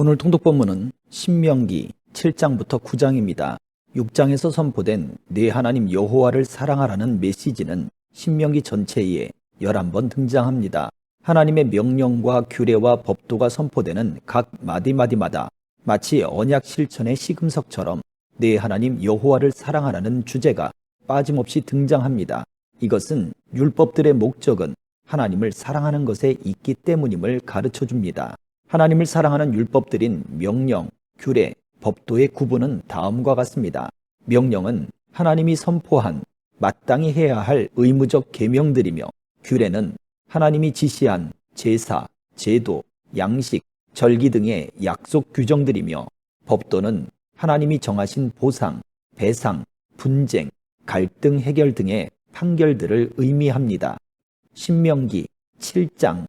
오늘 통독 본문은 신명기 7장부터 9장입니다. 6장에서 선포된 내 하나님 여호와를 사랑하라는 메시지는 신명기 전체에 11번 등장합니다. 하나님의 명령과 규례와 법도가 선포되는 각 마디마디마다 마치 언약 실천의 시금석처럼 내 하나님 여호와를 사랑하라는 주제가 빠짐없이 등장합니다. 이것은 율법들의 목적은 하나님을 사랑하는 것에 있기 때문임을 가르쳐 줍니다. 하나님을 사랑하는 율법들인 명령, 규례, 법도의 구분은 다음과 같습니다. 명령은 하나님이 선포한 마땅히 해야 할 의무적 계명들이며 규례는 하나님이 지시한 제사, 제도, 양식, 절기 등의 약속 규정들이며 법도는 하나님이 정하신 보상, 배상, 분쟁, 갈등 해결 등의 판결들을 의미합니다. 신명기 7장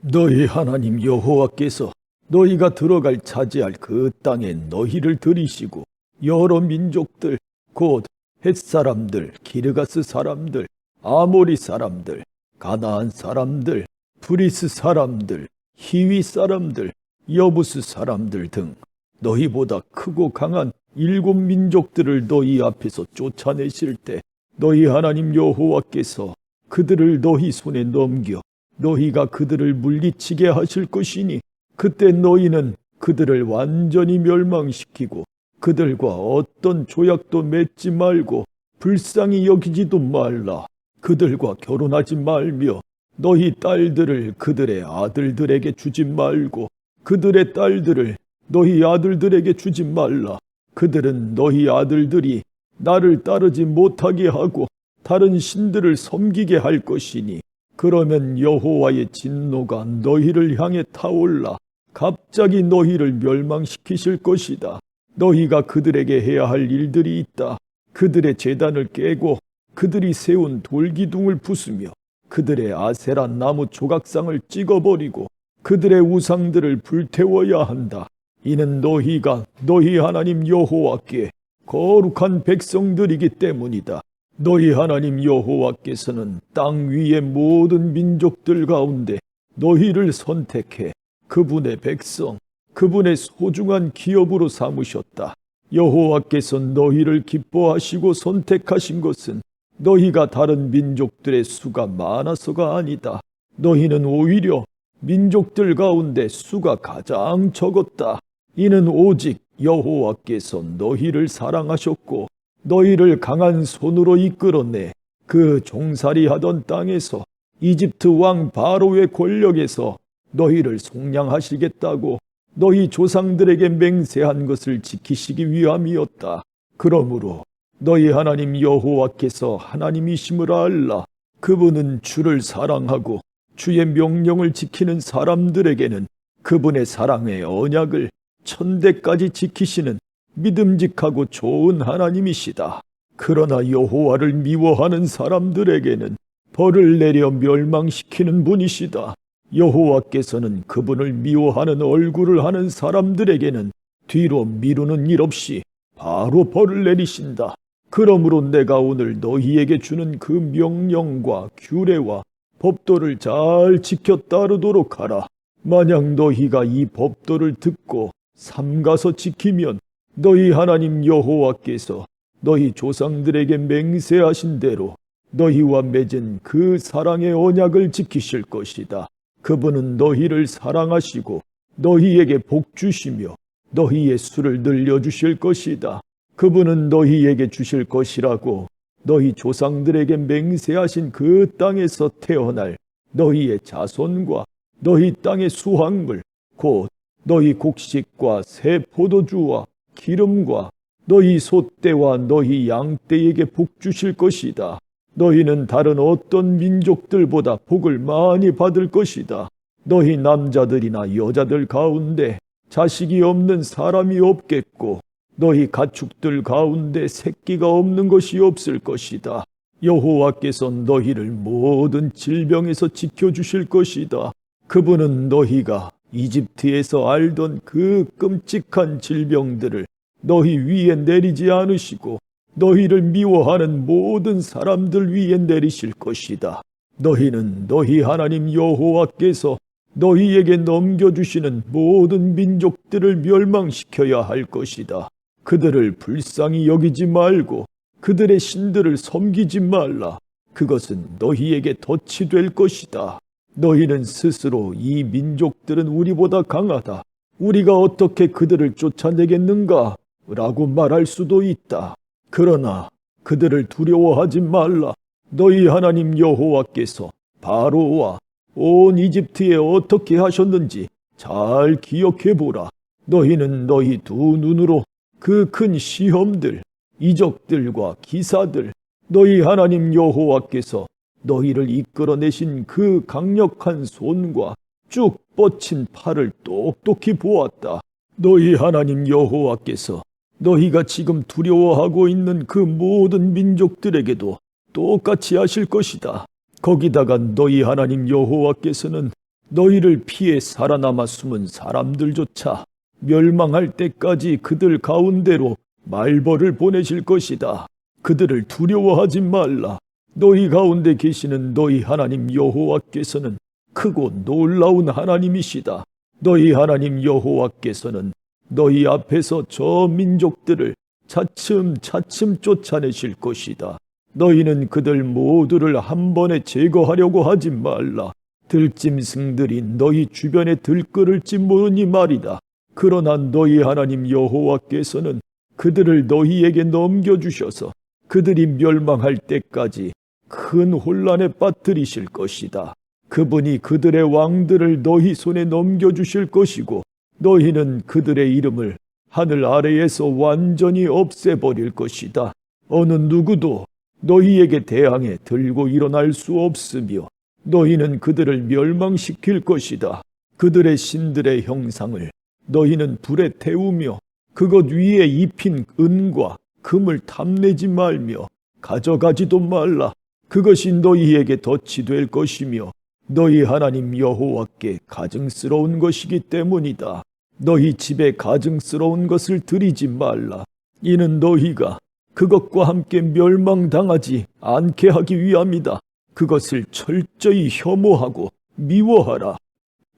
너희 하나님 여호와께서 너희가 들어갈 차지할 그 땅에 너희를 들이시고 여러 민족들 곧 햇사람들, 기르가스 사람들, 아모리 사람들, 가나안 사람들, 브리스 사람들, 히위 사람들, 여부스 사람들 등 너희보다 크고 강한 일곱 민족들을 너희 앞에서 쫓아내실 때 너희 하나님 여호와께서 그들을 너희 손에 넘겨 너희가 그들을 물리치게 하실 것이니 그때 너희는 그들을 완전히 멸망시키고 그들과 어떤 조약도 맺지 말고 불쌍히 여기지도 말라. 그들과 결혼하지 말며 너희 딸들을 그들의 아들들에게 주지 말고 그들의 딸들을 너희 아들들에게 주지 말라. 그들은 너희 아들들이 나를 따르지 못하게 하고 다른 신들을 섬기게 할 것이니 그러면 여호와의 진노가 너희를 향해 타올라 갑자기 너희를 멸망시키실 것이다. 너희가 그들에게 해야 할 일들이 있다. 그들의 재단을 깨고 그들이 세운 돌기둥을 부수며 그들의 아세라 나무 조각상을 찍어버리고 그들의 우상들을 불태워야 한다. 이는 너희가 너희 하나님 여호와께 거룩한 백성들이기 때문이다. 너희 하나님 여호와께서는 땅 위의 모든 민족들 가운데 너희를 선택해 그분의 백성, 그분의 소중한 기업으로 삼으셨다. 여호와께서 너희를 기뻐하시고 선택하신 것은 너희가 다른 민족들의 수가 많아서가 아니다. 너희는 오히려 민족들 가운데 수가 가장 적었다. 이는 오직 여호와께서 너희를 사랑하셨고 너희를 강한 손으로 이끌어내 그 종살이 하던 땅에서 이집트 왕 바로의 권력에서 너희를 속량하시겠다고 너희 조상들에게 맹세한 것을 지키시기 위함이었다. 그러므로 너희 하나님 여호와께서 하나님이심을 알라. 그분은 주를 사랑하고 주의 명령을 지키는 사람들에게는 그분의 사랑의 언약을 천대까지 지키시는 믿음직하고 좋은 하나님이시다. 그러나 여호와를 미워하는 사람들에게는 벌을 내려 멸망시키는 분이시다. 여호와께서는 그분을 미워하는 얼굴을 하는 사람들에게는 뒤로 미루는 일 없이 바로 벌을 내리신다. 그러므로 내가 오늘 너희에게 주는 그 명령과 규례와 법도를 잘 지켜 따르도록 하라. 만약 너희가 이 법도를 듣고 삼가서 지키면 너희 하나님 여호와께서 너희 조상들에게 맹세하신 대로 너희와 맺은 그 사랑의 언약을 지키실 것이다. 그분은 너희를 사랑하시고 너희에게 복 주시며 너희의 수를 늘려 주실 것이다. 그분은 너희에게 주실 것이라고 너희 조상들에게 맹세하신 그 땅에서 태어날 너희의 자손과 너희 땅의 수확물 곧 너희 곡식과 새 포도주와 기름과 너희 소떼와 너희 양떼에게 복 주실 것이다. 너희는 다른 어떤 민족들보다 복을 많이 받을 것이다. 너희 남자들이나 여자들 가운데 자식이 없는 사람이 없겠고 너희 가축들 가운데 새끼가 없는 것이 없을 것이다. 여호와께서 너희를 모든 질병에서 지켜 주실 것이다. 그분은 너희가 이집트에서 알던 그 끔찍한 질병들을 너희 위에 내리지 않으시고 너희를 미워하는 모든 사람들 위에 내리실 것이다. 너희는 너희 하나님 여호와께서 너희에게 넘겨주시는 모든 민족들을 멸망시켜야 할 것이다. 그들을 불쌍히 여기지 말고 그들의 신들을 섬기지 말라. 그것은 너희에게 덫이 될 것이다. 너희는 스스로 이 민족들은 우리보다 강하다. 우리가 어떻게 그들을 쫓아내겠는가? 라고 말할 수도 있다. 그러나 그들을 두려워하지 말라. 너희 하나님 여호와께서 바로와 온 이집트에 어떻게 하셨는지 잘 기억해 보라. 너희는 너희 두 눈으로 그 큰 시험들, 이적들과 기사들, 너희 하나님 여호와께서 너희를 이끌어내신 그 강력한 손과 쭉 뻗친 팔을 똑똑히 보았다. 너희 하나님 여호와께서 너희가 지금 두려워하고 있는 그 모든 민족들에게도 똑같이 하실 것이다. 거기다가 너희 하나님 여호와께서는 너희를 피해 살아남아 숨은 사람들조차 멸망할 때까지 그들 가운데로 말벌을 보내실 것이다. 그들을 두려워하지 말라. 너희 가운데 계시는 너희 하나님 여호와께서는 크고 놀라운 하나님이시다. 너희 하나님 여호와께서는 너희 앞에서 저 민족들을 차츰 차츰 쫓아내실 것이다. 너희는 그들 모두를 한 번에 제거하려고 하지 말라. 들짐승들이 너희 주변에 들끓을지 모르니 말이다. 그러나 너희 하나님 여호와께서는 그들을 너희에게 넘겨주셔서 그들이 멸망할 때까지 큰 혼란에 빠뜨리실 것이다. 그분이 그들의 왕들을 너희 손에 넘겨주실 것이고 너희는 그들의 이름을 하늘 아래에서 완전히 없애버릴 것이다. 어느 누구도 너희에게 대항해 들고 일어날 수 없으며 너희는 그들을 멸망시킬 것이다. 그들의 신들의 형상을 너희는 불에 태우며 그것 위에 입힌 은과 금을 탐내지 말며 가져가지도 말라. 그것이 너희에게 덫이 될 것이며 너희 하나님 여호와께 가증스러운 것이기 때문이다. 너희 집에 가증스러운 것을 드리지 말라. 이는 너희가 그것과 함께 멸망당하지 않게 하기 위함이다. 그것을 철저히 혐오하고 미워하라.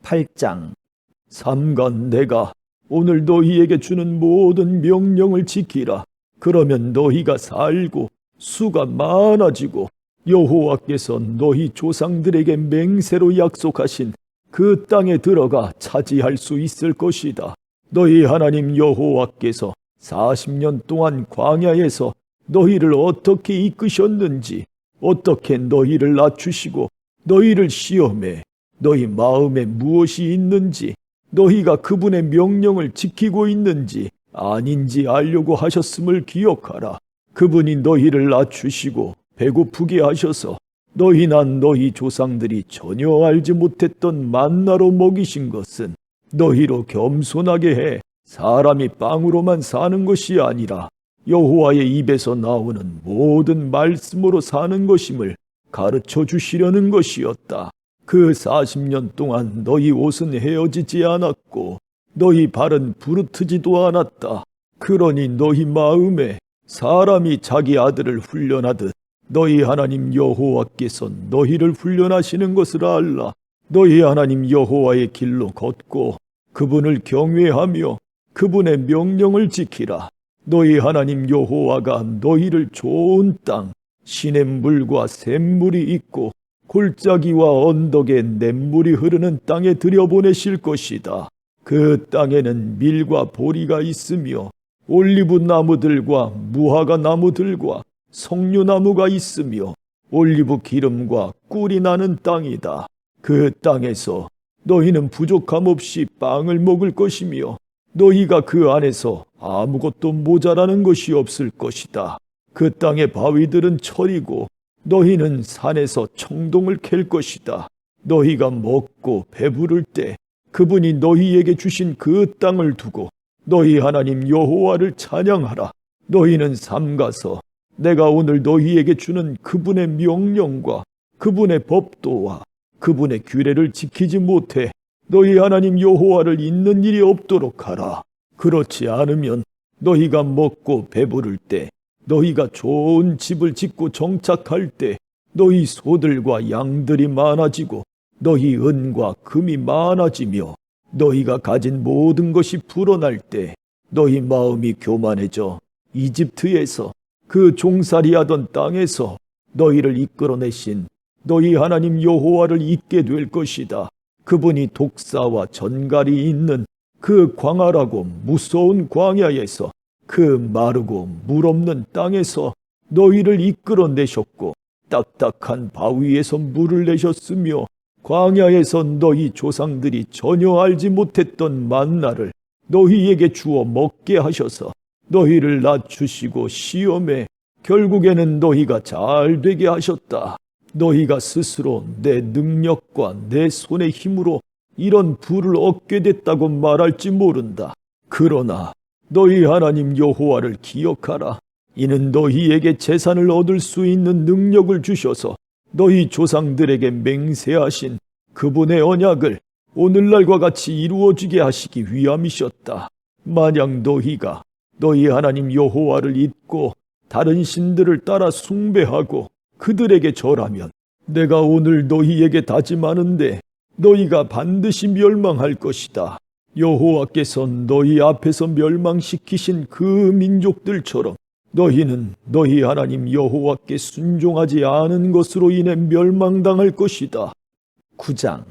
8장 삼간 내가 오늘 너희에게 주는 모든 명령을 지키라. 그러면 너희가 살고 수가 많아지고 여호와께서 너희 조상들에게 맹세로 약속하신 그 땅에 들어가 차지할 수 있을 것이다. 너희 하나님 여호와께서 40년 동안 광야에서 너희를 어떻게 이끄셨는지, 어떻게 너희를 낮추시고 너희를 시험해 너희 마음에 무엇이 있는지, 너희가 그분의 명령을 지키고 있는지 아닌지 알려고 하셨음을 기억하라. 그분이 너희를 낮추시고 배고프게 하셔서 너희나 너희 조상들이 전혀 알지 못했던 만나로 먹이신 것은 너희로 겸손하게 해 사람이 빵으로만 사는 것이 아니라 여호와의 입에서 나오는 모든 말씀으로 사는 것임을 가르쳐 주시려는 것이었다. 그 40년 동안 너희 옷은 헤어지지 않았고 너희 발은 부르트지도 않았다. 그러니 너희 마음에 사람이 자기 아들을 훈련하듯 너희 하나님 여호와께서 너희를 훈련하시는 것을 알라. 너희 하나님 여호와의 길로 걷고 그분을 경외하며 그분의 명령을 지키라. 너희 하나님 여호와가 너희를 좋은 땅, 시냇 물과 샘물이 있고 골짜기와 언덕에 냇물이 흐르는 땅에 들여보내실 것이다. 그 땅에는 밀과 보리가 있으며 올리브 나무들과 무화과 나무들과 석류나무가 있으며 올리브 기름과 꿀이 나는 땅이다. 그 땅에서 너희는 부족함 없이 빵을 먹을 것이며 너희가 그 안에서 아무것도 모자라는 것이 없을 것이다. 그 땅의 바위들은 철이고 너희는 산에서 청동을 캘 것이다. 너희가 먹고 배부를 때 그분이 너희에게 주신 그 땅을 두고 너희 하나님 여호와를 찬양하라. 너희는 삼가서 내가 오늘 너희에게 주는 그분의 명령과 그분의 법도와 그분의 규례를 지키지 못해 너희 하나님 여호와를 잊는 일이 없도록 하라. 그렇지 않으면 너희가 먹고 배부를 때 너희가 좋은 집을 짓고 정착할 때 너희 소들과 양들이 많아지고 너희 은과 금이 많아지며 너희가 가진 모든 것이 불어날 때 너희 마음이 교만해져 이집트에서 그 종살이하던 땅에서 너희를 이끌어내신 너희 하나님 여호와를 잊게 될 것이다. 그분이 독사와 전갈이 있는 그 광활하고 무서운 광야에서 그 마르고 물 없는 땅에서 너희를 이끌어내셨고 딱딱한 바위에서 물을 내셨으며 광야에서 너희 조상들이 전혀 알지 못했던 만나를 너희에게 주어 먹게 하셔서 너희를 낮추시고 시험에 결국에는 너희가 잘 되게 하셨다. 너희가 스스로 내 능력과 내 손의 힘으로 이런 부를 얻게 됐다고 말할지 모른다. 그러나 너희 하나님 여호와를 기억하라. 이는 너희에게 재산을 얻을 수 있는 능력을 주셔서 너희 조상들에게 맹세하신 그분의 언약을 오늘날과 같이 이루어지게 하시기 위함이셨다. 만약 너희가 너희 하나님 여호와를 잊고 다른 신들을 따라 숭배하고 그들에게 절하면 내가 오늘 너희에게 다짐하는데 너희가 반드시 멸망할 것이다. 여호와께서 너희 앞에서 멸망시키신 그 민족들처럼 너희는 너희 하나님 여호와께 순종하지 않은 것으로 인해 멸망당할 것이다. 9장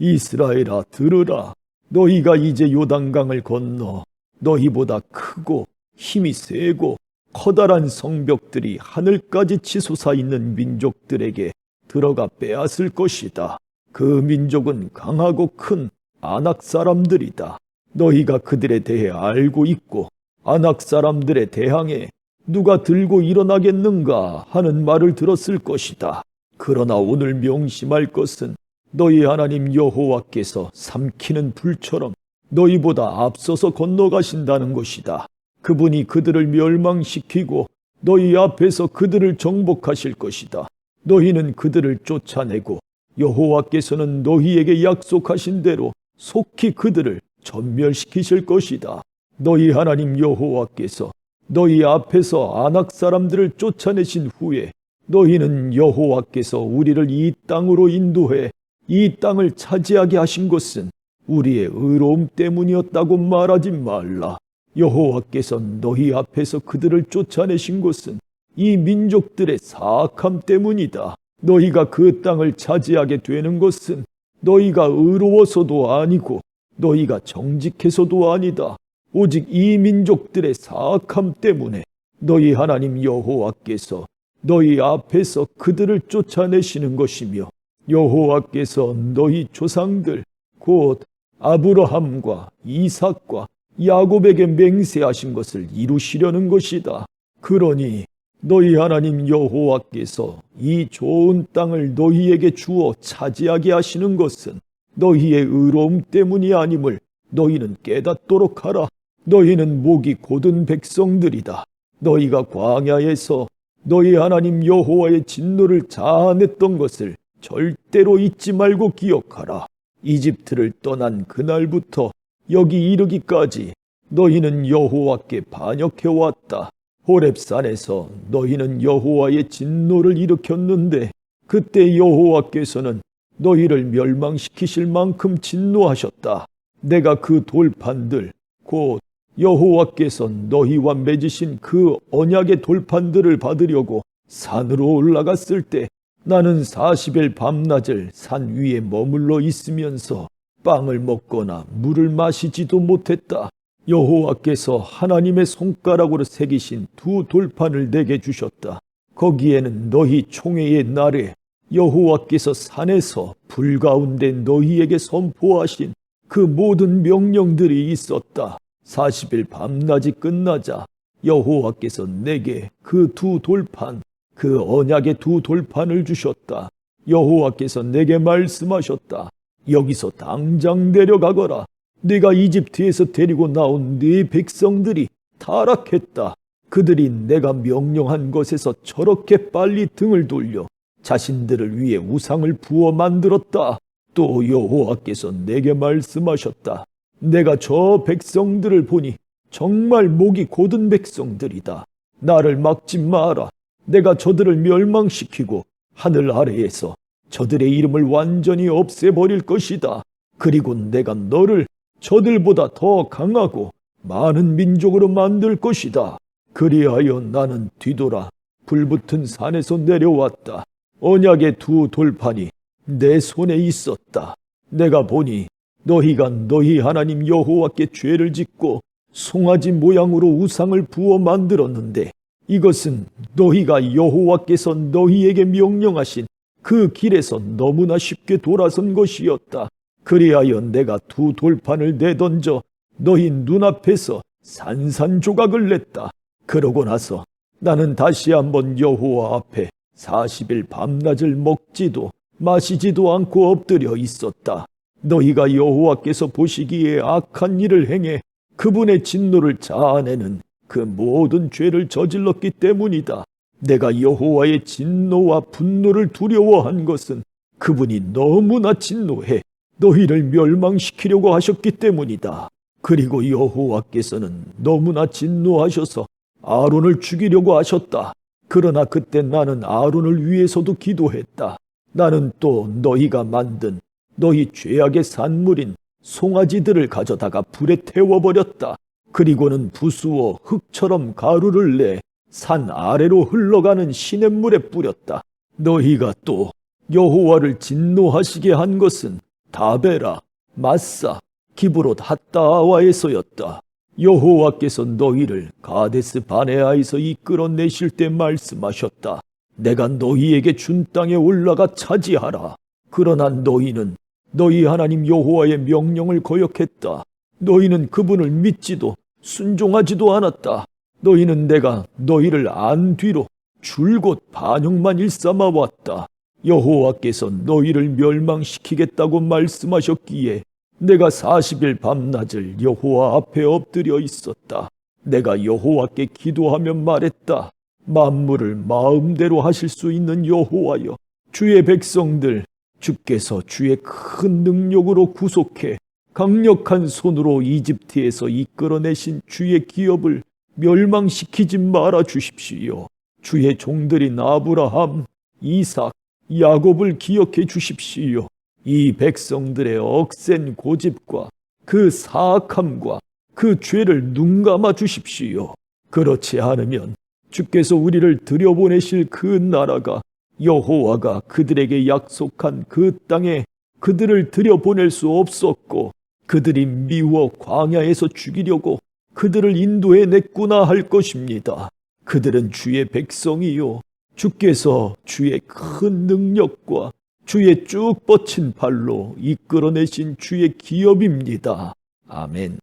이스라엘아 들으라 너희가 이제 요단강을 건너 너희보다 크고 힘이 세고 커다란 성벽들이 하늘까지 치솟아 있는 민족들에게 들어가 빼앗을 것이다. 그 민족은 강하고 큰 아낙 사람들이다. 너희가 그들에 대해 알고 있고 아낙 사람들에 대항해 누가 들고 일어나겠는가 하는 말을 들었을 것이다. 그러나 오늘 명심할 것은 너희 하나님 여호와께서 삼키는 불처럼 너희보다 앞서서 건너가신다는 것이다. 그분이 그들을 멸망시키고 너희 앞에서 그들을 정복하실 것이다. 너희는 그들을 쫓아내고 여호와께서는 너희에게 약속하신 대로 속히 그들을 전멸시키실 것이다. 너희 하나님 여호와께서 너희 앞에서 아낙 사람들을 쫓아내신 후에 너희는 여호와께서 우리를 이 땅으로 인도해 이 땅을 차지하게 하신 것은 우리의 의로움 때문이었다고 말하지 말라. 여호와께서 너희 앞에서 그들을 쫓아내신 것은 이 민족들의 사악함 때문이다. 너희가 그 땅을 차지하게 되는 것은 너희가 의로워서도 아니고 너희가 정직해서도 아니다. 오직 이 민족들의 사악함 때문에 너희 하나님 여호와께서 너희 앞에서 그들을 쫓아내시는 것이며 여호와께서 너희 조상들 곧 아브라함과 이삭과 야곱에게 맹세하신 것을 이루시려는 것이다. 그러니 너희 하나님 여호와께서 이 좋은 땅을 너희에게 주어 차지하게 하시는 것은 너희의 의로움 때문이 아님을 너희는 깨닫도록 하라. 너희는 목이 곧은 백성들이다. 너희가 광야에서 너희 하나님 여호와의 진노를 자아냈던 것을 절대로 잊지 말고 기억하라. 이집트를 떠난 그날부터 여기 이르기까지 너희는 여호와께 반역해 왔다. 호렙산에서 너희는 여호와의 진노를 일으켰는데 그때 여호와께서는 너희를 멸망시키실 만큼 진노하셨다. 내가 그 돌판들 곧 여호와께서 너희와 맺으신 그 언약의 돌판들을 받으려고 산으로 올라갔을 때 나는 40일 밤낮을 산 위에 머물러 있으면서 빵을 먹거나 물을 마시지도 못했다. 여호와께서 하나님의 손가락으로 새기신 두 돌판을 내게 주셨다. 거기에는 너희 총회의 날에 여호와께서 산에서 불 가운데 너희에게 선포하신 그 모든 명령들이 있었다. 40일 밤낮이 끝나자 여호와께서 내게 그 두 돌판, 그 언약의 두 돌판을 주셨다. 여호와께서 내게 말씀하셨다. 여기서 당장 내려가거라. 네가 이집트에서 데리고 나온 네 백성들이 타락했다. 그들이 내가 명령한 것에서 저렇게 빨리 등을 돌려 자신들을 위해 우상을 부어 만들었다. 또 여호와께서 내게 말씀하셨다. 내가 저 백성들을 보니 정말 목이 곧은 백성들이다. 나를 막지 마라. 내가 저들을 멸망시키고 하늘 아래에서 저들의 이름을 완전히 없애버릴 것이다. 그리고 내가 너를 저들보다 더 강하고 많은 민족으로 만들 것이다. 그리하여 나는 뒤돌아 불붙은 산에서 내려왔다. 언약의 두 돌판이 내 손에 있었다. 내가 보니 너희가 너희 하나님 여호와께 죄를 짓고 송아지 모양으로 우상을 부어 만들었는데 이것은 너희가 여호와께서 너희에게 명령하신 그 길에서 너무나 쉽게 돌아선 것이었다. 그리하여 내가 두 돌판을 내던져 너희 눈앞에서 산산조각을 냈다. 그러고 나서 나는 다시 한번 여호와 앞에 40일 밤낮을 먹지도 마시지도 않고 엎드려 있었다. 너희가 여호와께서 보시기에 악한 일을 행해 그분의 진노를 자아내는 그 모든 죄를 저질렀기 때문이다. 내가 여호와의 진노와 분노를 두려워한 것은 그분이 너무나 진노해 너희를 멸망시키려고 하셨기 때문이다. 그리고 여호와께서는 너무나 진노하셔서 아론을 죽이려고 하셨다. 그러나 그때 나는 아론을 위해서도 기도했다. 나는 또 너희가 만든 너희 죄악의 산물인 송아지들을 가져다가 불에 태워버렸다. 그리고는 부수어 흙처럼 가루를 내 산 아래로 흘러가는 시냇물에 뿌렸다. 너희가 또 여호와를 진노하시게 한 것은 다베라, 마사, 기브롯 핫다아와에서였다. 여호와께서 너희를 가데스 바네아에서 이끌어내실 때 말씀하셨다. 내가 너희에게 준 땅에 올라가 차지하라. 그러나 너희는 너희 하나님 여호와의 명령을 거역했다. 너희는 그분을 믿지도 순종하지도 않았다. 너희는 내가 너희를 안 뒤로 줄곧 반역만 일삼아 왔다. 여호와께서 너희를 멸망시키겠다고 말씀하셨기에 내가 40일 밤낮을 여호와 앞에 엎드려 있었다. 내가 여호와께 기도하며 말했다. 만물을 마음대로 하실 수 있는 여호와여, 주의 백성들, 주께서 주의 큰 능력으로 구속해 강력한 손으로 이집트에서 이끌어내신 주의 기업을 멸망시키지 말아 주십시오. 주의 종들인 아브라함, 이삭, 야곱을 기억해 주십시오. 이 백성들의 억센 고집과 그 사악함과 그 죄를 눈 감아 주십시오. 그렇지 않으면 주께서 우리를 들여보내실 그 나라가 여호와가 그들에게 약속한 그 땅에 그들을 들여보낼 수 없었고 그들이 미워 광야에서 죽이려고 그들을 인도해 냈구나 할 것입니다. 그들은 주의 백성이요. 주께서 주의 큰 능력과 주의 쭉 뻗친 발로 이끌어내신 주의 기업입니다. 아멘.